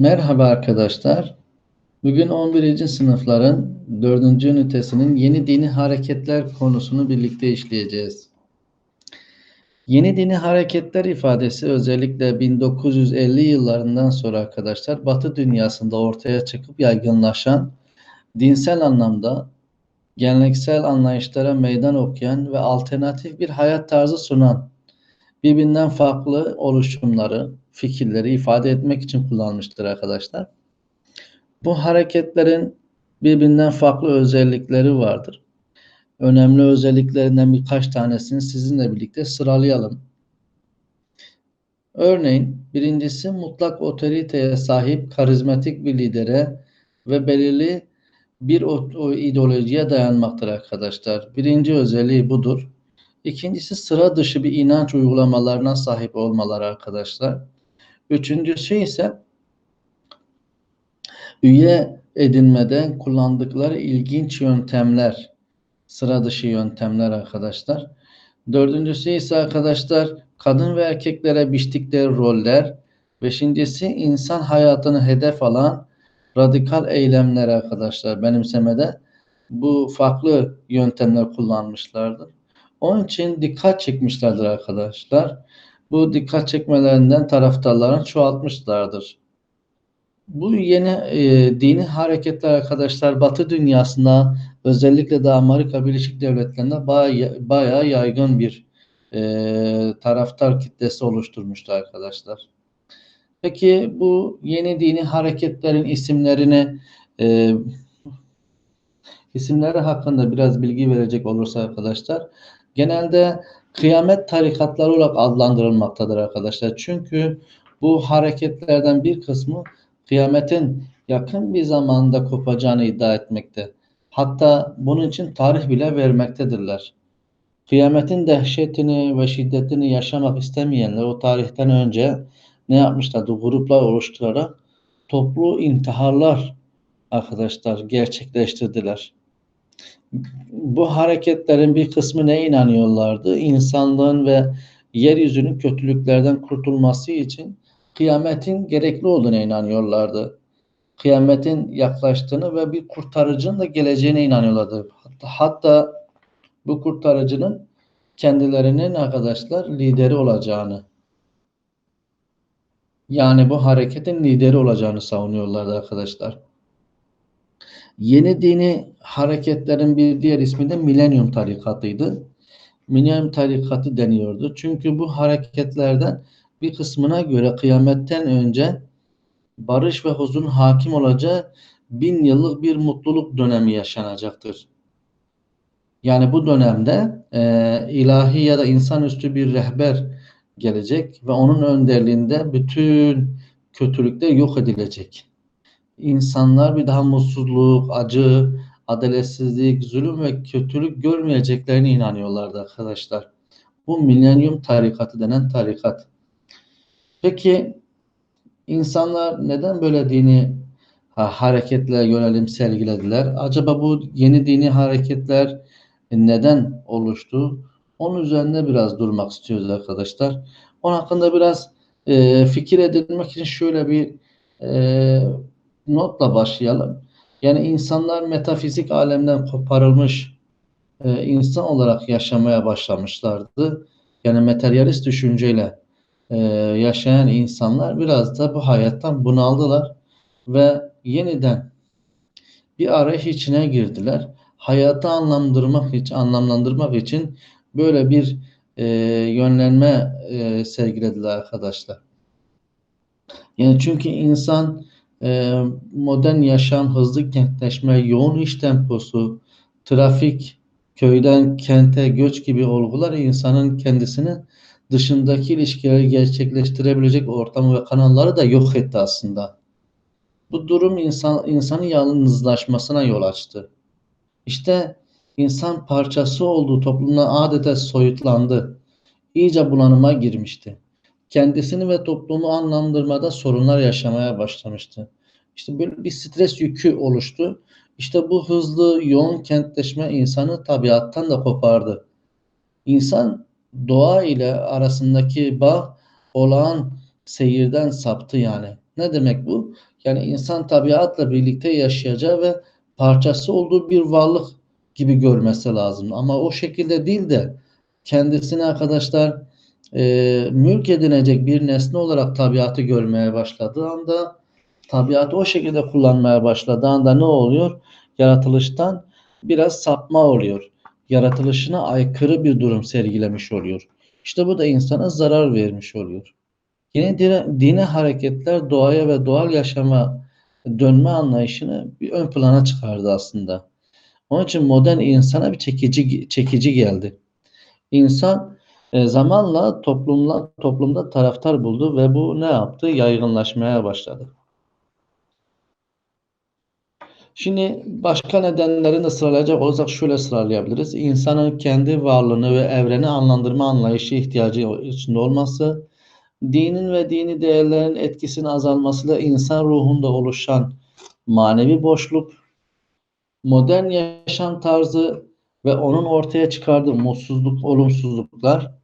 Merhaba arkadaşlar. Bugün 11. sınıfların 4. ünitesinin yeni dini hareketler konusunu birlikte işleyeceğiz. Yeni dini hareketler ifadesi özellikle 1950 yıllarından sonra arkadaşlar Batı dünyasında ortaya çıkıp yaygınlaşan dinsel anlamda geleneksel anlayışlara meydan okuyan ve alternatif bir hayat tarzı sunan birbirinden farklı oluşumları, fikirleri ifade etmek için kullanmıştır arkadaşlar. Bu hareketlerin birbirinden farklı özellikleri vardır. Önemli özelliklerinden birkaç tanesini sizinle birlikte sıralayalım. Örneğin birincisi mutlak otoriteye sahip karizmatik bir lidere ve belirli bir o, o ideolojiye dayanmaktır arkadaşlar. Birinci özelliği budur. İkincisi sıra dışı bir inanç uygulamalarına sahip olmaları arkadaşlar. Üçüncüsü ise üye edinmeden kullandıkları ilginç yöntemler, sıra dışı yöntemler arkadaşlar. Dördüncüsü ise arkadaşlar kadın ve erkeklere biçtikleri roller. Beşincisi insan hayatını hedef alan radikal eylemler arkadaşlar benimsemede bu farklı yöntemler kullanmışlardır. Onun için dikkat çekmişlerdir arkadaşlar. Bu dikkat çekmelerinden taraftarların çoğaltmışlardır. Bu yeni e, dini hareketler arkadaşlar Batı dünyasında özellikle de Amerika Birleşik Devletleri'nde bayağı, bayağı yaygın bir e, taraftar kitlesi oluşturmuştu arkadaşlar. Peki bu yeni dini hareketlerin isimlerini e, isimleri hakkında biraz bilgi verecek olursa arkadaşlar genelde kıyamet tarikatları olarak adlandırılmaktadır arkadaşlar. Çünkü bu hareketlerden bir kısmı kıyametin yakın bir zamanda kopacağını iddia etmekte. Hatta bunun için tarih bile vermektedirler. Kıyametin dehşetini ve şiddetini yaşamak istemeyenler o tarihten önce ne yapmışlardı? Gruplar oluşturarak toplu intiharlar arkadaşlar gerçekleştirdiler. Bu hareketlerin bir kısmı ne inanıyorlardı? İnsanlığın ve yeryüzünün kötülüklerden kurtulması için kıyametin gerekli olduğuna inanıyorlardı. Kıyametin yaklaştığını ve bir kurtarıcının da geleceğine inanıyorlardı. Hatta, hatta bu kurtarıcının kendilerinin arkadaşlar lideri olacağını yani bu hareketin lideri olacağını savunuyorlardı arkadaşlar. Yeni dini hareketlerin bir diğer ismi de Milenyum tarikatıydı. Milenyum tarikatı deniyordu. Çünkü bu hareketlerden bir kısmına göre kıyametten önce barış ve huzurun hakim olacağı bin yıllık bir mutluluk dönemi yaşanacaktır. Yani bu dönemde e, ilahi ya da insanüstü bir rehber gelecek ve onun önderliğinde bütün kötülükler yok edilecek. İnsanlar bir daha mutsuzluk, acı, adaletsizlik, zulüm ve kötülük görmeyeceklerine inanıyorlardı arkadaşlar. Bu milenyum tarikatı denen tarikat. Peki insanlar neden böyle dini ha, hareketle yönelim sergilediler? Acaba bu yeni dini hareketler neden oluştu? Onun üzerinde biraz durmak istiyoruz arkadaşlar. Onun hakkında biraz e, fikir edinmek için şöyle bir e, notla başlayalım. Yani insanlar metafizik alemden koparılmış e, insan olarak yaşamaya başlamışlardı. Yani materyalist düşünceyle e, yaşayan insanlar biraz da bu hayattan bunaldılar ve yeniden bir arayış içine girdiler. Hayatı anlamlandırmak için, anlamlandırmak için böyle bir e, yönlenme e, sergilediler arkadaşlar. Yani çünkü insan modern yaşam, hızlı kentleşme, yoğun iş temposu, trafik, köyden kente göç gibi olgular insanın kendisini dışındaki ilişkileri gerçekleştirebilecek ortamı ve kanalları da yok etti aslında. Bu durum insan, insanın yalnızlaşmasına yol açtı. İşte insan parçası olduğu toplumdan adeta soyutlandı. İyice bulanıma girmişti. Kendisini ve toplumu anlamlandırmada sorunlar yaşamaya başlamıştı. İşte böyle bir stres yükü oluştu. İşte bu hızlı, yoğun kentleşme insanı tabiattan da kopardı. İnsan doğa ile arasındaki bağ olağan seyirden saptı yani. Ne demek bu? Yani insan tabiatla birlikte yaşayacağı ve parçası olduğu bir varlık gibi görmesi lazım. Ama o şekilde değil de kendisine arkadaşlar e, mülk edinecek bir nesne olarak tabiatı görmeye başladığı anda tabiatı o şekilde kullanmaya başladığı anda ne oluyor? Yaratılıştan biraz sapma oluyor. Yaratılışına aykırı bir durum sergilemiş oluyor. İşte bu da insana zarar vermiş oluyor. Yine dine, dine hareketler doğaya ve doğal yaşama dönme anlayışını bir ön plana çıkardı aslında. Onun için modern insana bir çekici çekici geldi. İnsan e, zamanla toplumla toplumda taraftar buldu ve bu ne yaptı? Yaygınlaşmaya başladı. Şimdi başka nedenlerini de sıralayacak olursak şöyle sıralayabiliriz. İnsanın kendi varlığını ve evreni anlandırma anlayışı ihtiyacı içinde olması, dinin ve dini değerlerin etkisinin azalmasıyla insan ruhunda oluşan manevi boşluk, modern yaşam tarzı ve onun ortaya çıkardığı mutsuzluk, olumsuzluklar,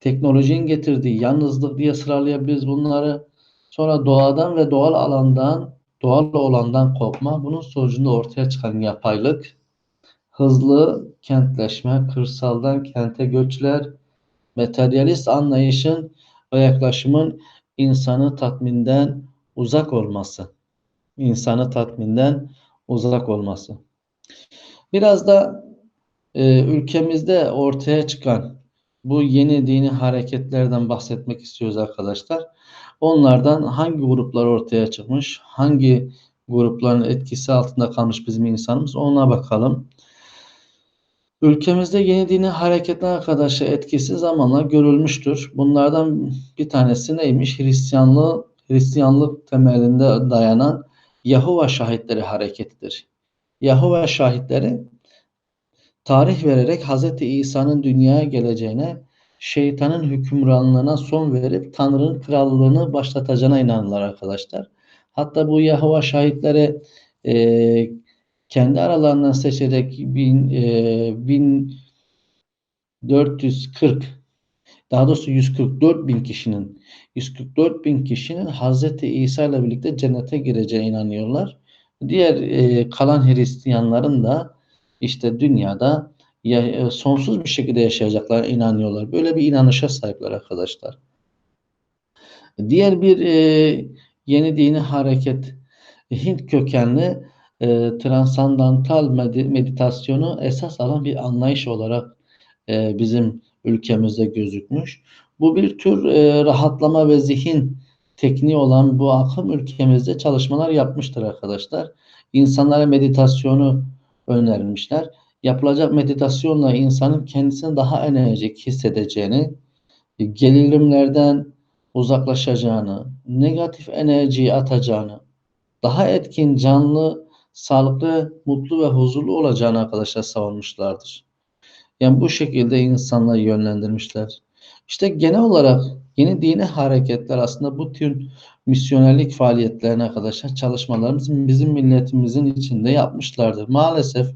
teknolojinin getirdiği yalnızlık diye sıralayabiliriz bunları. Sonra doğadan ve doğal alandan, doğal olandan kopma, bunun sonucunda ortaya çıkan yapaylık, hızlı kentleşme, kırsaldan kente göçler, materyalist anlayışın ve yaklaşımın insanı tatminden uzak olması. İnsanı tatminden uzak olması. Biraz da e, ülkemizde ortaya çıkan bu yeni dini hareketlerden bahsetmek istiyoruz arkadaşlar. Onlardan hangi gruplar ortaya çıkmış, hangi grupların etkisi altında kalmış bizim insanımız ona bakalım. Ülkemizde yeni dini hareketler arkadaşlar etkisi zamanla görülmüştür. Bunlardan bir tanesi neymiş? Hristiyanlığı, Hristiyanlık temelinde dayanan Yahova şahitleri hareketidir. Yahova şahitleri tarih vererek Hz. İsa'nın dünyaya geleceğine, şeytanın hükümranlığına son verip Tanrı'nın krallığını başlatacağına inanırlar arkadaşlar. Hatta bu Yahova şahitleri e, kendi aralarından seçerek bin, e, 1440 daha doğrusu 144 bin kişinin 144 bin kişinin Hazreti İsa ile birlikte cennete gireceğine inanıyorlar. Diğer e, kalan Hristiyanların da işte dünyada ya, e, sonsuz bir şekilde yaşayacaklar inanıyorlar. Böyle bir inanışa sahipler arkadaşlar. Diğer bir e, yeni dini hareket Hint kökenli e, transandantal med meditasyonu esas alan bir anlayış olarak e, bizim ülkemizde gözükmüş. Bu bir tür e, rahatlama ve zihin tekniği olan bu akım ülkemizde çalışmalar yapmıştır arkadaşlar. İnsanlara meditasyonu önermişler. Yapılacak meditasyonla insanın kendisini daha enerjik hissedeceğini, gerilimlerden uzaklaşacağını, negatif enerjiyi atacağını, daha etkin, canlı, sağlıklı, mutlu ve huzurlu olacağını arkadaşlar savunmuşlardır. Yani bu şekilde insanları yönlendirmişler. İşte genel olarak yeni dini hareketler aslında bu tür misyonerlik faaliyetlerine arkadaşlar çalışmalarımız bizim milletimizin içinde yapmışlardır. Maalesef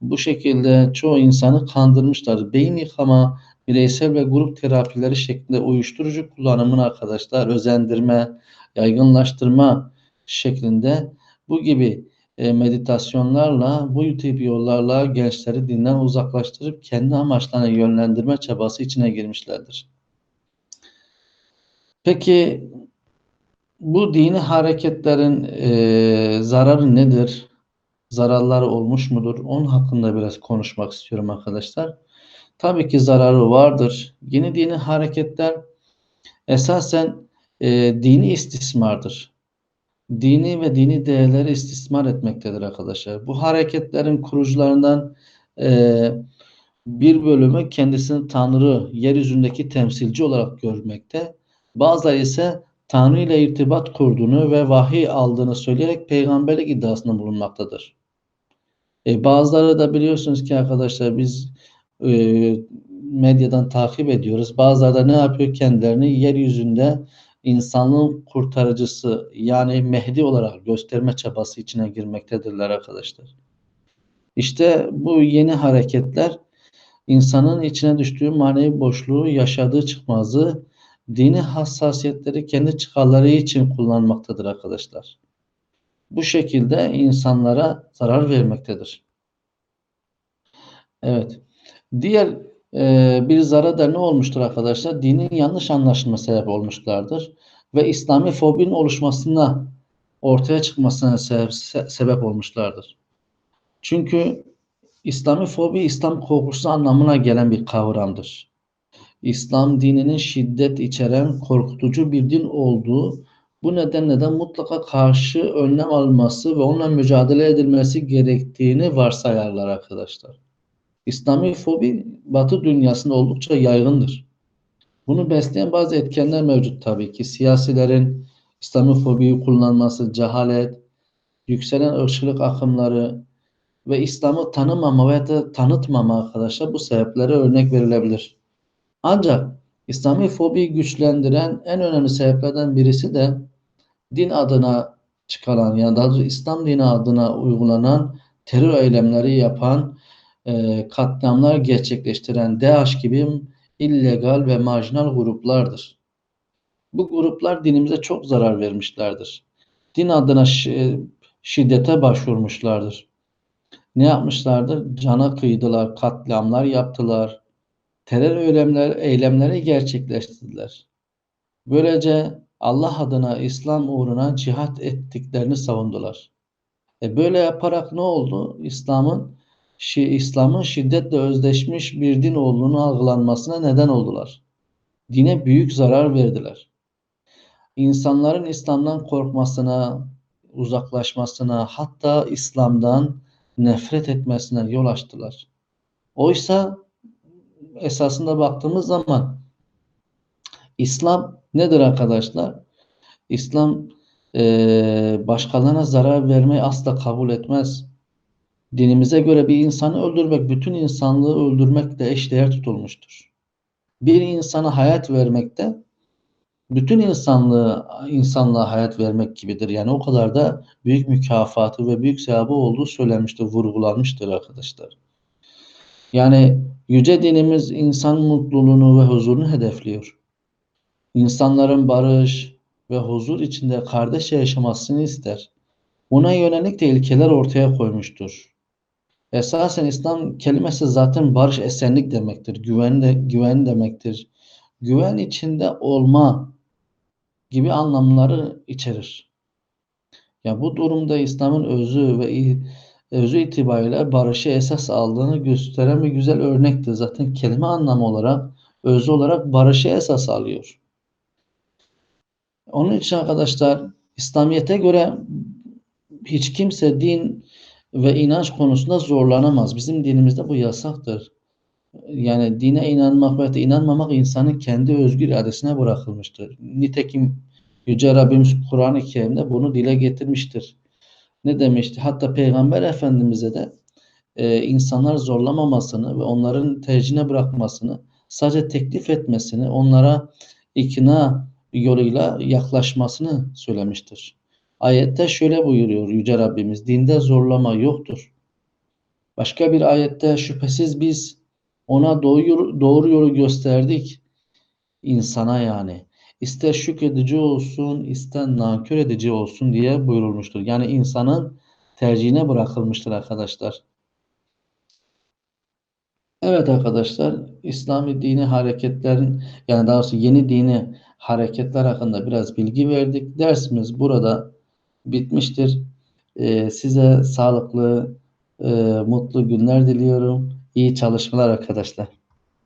bu şekilde çoğu insanı kandırmışlar. Beyin yıkama, bireysel ve grup terapileri şeklinde uyuşturucu kullanımını arkadaşlar özendirme, yaygınlaştırma şeklinde bu gibi e, meditasyonlarla, bu tip yollarla gençleri dinden uzaklaştırıp kendi amaçlarına yönlendirme çabası içine girmişlerdir. Peki bu dini hareketlerin e, zararı nedir? Zararları olmuş mudur? Onun hakkında biraz konuşmak istiyorum arkadaşlar. Tabii ki zararı vardır. Yeni dini hareketler esasen e, dini istismardır dini ve dini değerleri istismar etmektedir arkadaşlar. Bu hareketlerin kurucularından e, bir bölümü kendisini Tanrı, yeryüzündeki temsilci olarak görmekte. Bazıları ise Tanrı ile irtibat kurduğunu ve vahiy aldığını söyleyerek peygamberlik iddiasında bulunmaktadır. E, bazıları da biliyorsunuz ki arkadaşlar biz e, medyadan takip ediyoruz. Bazıları da ne yapıyor? Kendilerini yeryüzünde insanlığın kurtarıcısı yani Mehdi olarak gösterme çabası içine girmektedirler arkadaşlar. İşte bu yeni hareketler insanın içine düştüğü manevi boşluğu, yaşadığı çıkmazı dini hassasiyetleri kendi çıkarları için kullanmaktadır arkadaşlar. Bu şekilde insanlara zarar vermektedir. Evet. Diğer e, bir zarar da ne olmuştur arkadaşlar? Dinin yanlış anlaşılma sebep olmuşlardır. Ve İslami fobinin oluşmasına, ortaya çıkmasına sebep, sebep olmuşlardır. Çünkü İslami fobi, İslam korkusu anlamına gelen bir kavramdır. İslam dininin şiddet içeren korkutucu bir din olduğu bu nedenle de mutlaka karşı önlem alınması ve onunla mücadele edilmesi gerektiğini varsayarlar arkadaşlar. İslami fobi Batı dünyasında oldukça yaygındır. Bunu besleyen bazı etkenler mevcut tabii ki. Siyasilerin İslami fobiyi kullanması, cehalet, yükselen ırkçılık akımları ve İslam'ı tanımama veya da tanıtmama arkadaşlar bu sebeplere örnek verilebilir. Ancak İslami fobiyi güçlendiren en önemli sebeplerden birisi de din adına çıkarılan yani daha doğrusu İslam dini adına uygulanan terör eylemleri yapan e, katliamlar gerçekleştiren DAEŞ gibi illegal ve marjinal gruplardır. Bu gruplar dinimize çok zarar vermişlerdir. Din adına şiddete başvurmuşlardır. Ne yapmışlardır? Cana kıydılar, katliamlar yaptılar. Terör eylemler, eylemleri gerçekleştirdiler. Böylece Allah adına İslam uğruna cihat ettiklerini savundular. E böyle yaparak ne oldu? İslam'ın şi, İslam'ın şiddetle özdeşmiş bir din olduğunu algılanmasına neden oldular. Dine büyük zarar verdiler. İnsanların İslam'dan korkmasına, uzaklaşmasına, hatta İslam'dan nefret etmesine yol açtılar. Oysa esasında baktığımız zaman İslam nedir arkadaşlar? İslam e, başkalarına zarar vermeyi asla kabul etmez. Dinimize göre bir insanı öldürmek bütün insanlığı öldürmekle eşdeğer tutulmuştur. Bir insana hayat vermekte bütün insanlığı insanlığa hayat vermek gibidir. Yani o kadar da büyük mükafatı ve büyük sevabı olduğu söylenmiştir, vurgulanmıştır arkadaşlar. Yani yüce dinimiz insan mutluluğunu ve huzurunu hedefliyor. İnsanların barış ve huzur içinde kardeşçe yaşamasını ister. Buna yönelik de ilkeler ortaya koymuştur. Esasen İslam kelimesi zaten barış, esenlik demektir. Güven, de, güven demektir. Güven içinde olma gibi anlamları içerir. Ya bu durumda İslam'ın özü ve özü itibariyle barışı esas aldığını gösteren bir güzel örnektir. Zaten kelime anlamı olarak, özü olarak barışı esas alıyor. Onun için arkadaşlar İslamiyet'e göre hiç kimse din ve inanç konusunda zorlanamaz. Bizim dinimizde bu yasaktır. Yani dine inanmak veya inanmamak insanın kendi özgür iradesine bırakılmıştır. Nitekim Yüce Rabbimiz Kur'an-ı Kerim'de bunu dile getirmiştir. Ne demişti? Hatta Peygamber Efendimiz'e de e, insanlar zorlamamasını ve onların tercihine bırakmasını, sadece teklif etmesini, onlara ikna yoluyla yaklaşmasını söylemiştir. Ayette şöyle buyuruyor Yüce Rabbimiz, dinde zorlama yoktur. Başka bir ayette şüphesiz biz ona doğru, doğru yolu gösterdik insana yani. İster şükredici olsun, ister nankör edici olsun diye buyurulmuştur. Yani insanın tercihine bırakılmıştır arkadaşlar. Evet arkadaşlar, İslami dini hareketlerin yani daha doğrusu yeni dini hareketler hakkında biraz bilgi verdik. Dersimiz burada bitmiştir. Ee, size sağlıklı, e, mutlu günler diliyorum. İyi çalışmalar arkadaşlar.